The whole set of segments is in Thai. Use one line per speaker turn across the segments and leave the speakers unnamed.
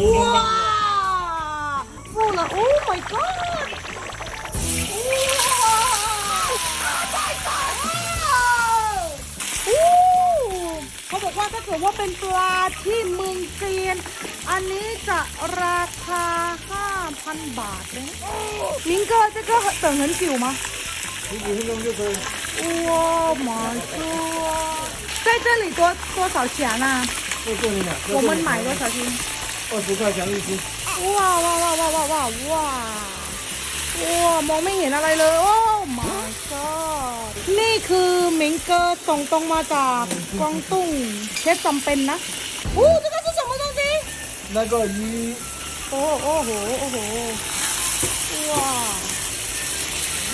哇，付了，Oh my god！ว้าวเขาบอกว่าถ้าเกิดว่าเป็นปลาที่เมืองจีน อันนี้จะราคา 5,000 บาทเลย明哥这个等很久吗
十几分钟就可以。
哇妈呀！在这里多多少钱呢、
我做你俩。
我们买多少斤？
二十块钱一斤。
哇哇哇哇哇哇哇！哇，มองไม่เห็นอะไรเลย โอ้ my god นี่คือหมิงเกอร์ส่งตรงมาจากกวางตุ้งเชฟจำเป็นนะอู้这个是什么东西
那个鱼
โอ้โอ้โหโอ้โหว้า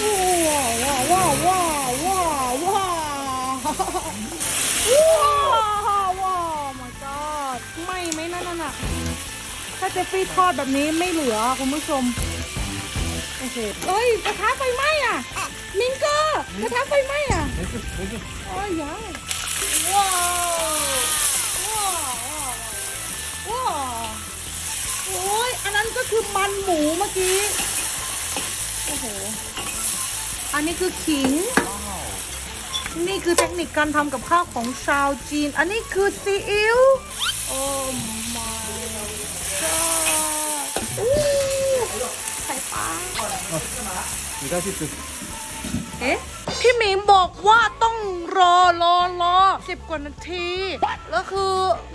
ว้าว้าว้าว้าว้าว้า ไม่ไหมนั่นน่ะ ถ้าเจฟฟี่ทอดแบบนี้ไม่เหลือคุณผู้ชม โอเคเอ้ยกระทะไฟไหม้อะ มิงเกอร์กระทะไฟไหม้อะ
อ่
โอ้ยยายว้าวว้าวว้าวโอ้ยอันนั้นก็คือมันหมูเมื่อกี้ โอ้โห อันนี้คือขิง นี่คือเทคนิคการทำกับข้าวของชาวจีน อันนี้คือซีอิ๊ว โอ้มายก็อู้ไข่ปลา
มีเก้าสิบจุด
เอ๊ะพี่หมิงบอกว่าต้องรอรอรอสิบกว่านาทีแล้วคือ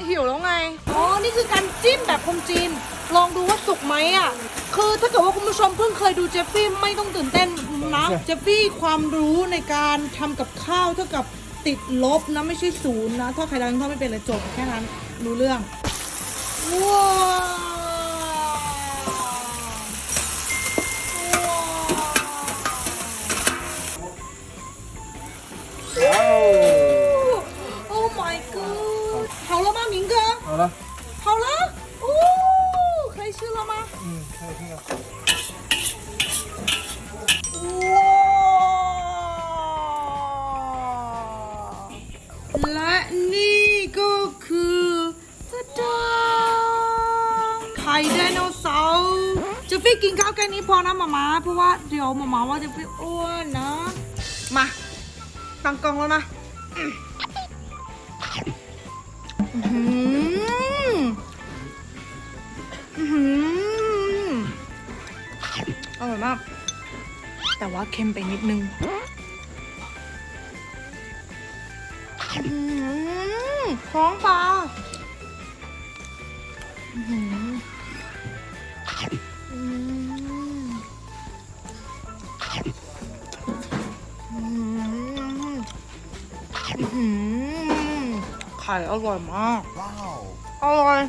หิวแล้วไง อ๋อ นี่คือการจิ้มแบบคงจีน ลองดูว่าสุกไหมอะ คือถ้าเกิดว่าคุณผู้ชมเพิ่งเคยดูเจฟฟี่ไม่ต้องตื่นเต้นนะ เจฟฟี่ความรู้ในการทำกับข้าวเท่ากับ ติดลบนะ ไม่ใช่ศูนย์นะ ถ้าใครดังถ้าไม่เป็นเลยจบแค่นั้น รู้เรื่อง ว้าวว้าว
哇哦！
Oh my god 好了吗，明哥？
好了，
好了，哦，可以吃了吗？
嗯，可以听了。
ข่ไดโนเสาร์เจะฟี่กินข้าวแค่นี้พอนะหมามาเพราะว่าเดี๋ยวหมามาว่าเจะฟี่อ้วนนะ มาตั้งกล้องแล้วนะอร่อยมาก แต่ว่าเค็มไปนิดนึงหอท้องปลา ไข่อร่อยมาก
哇哦！
อร่อย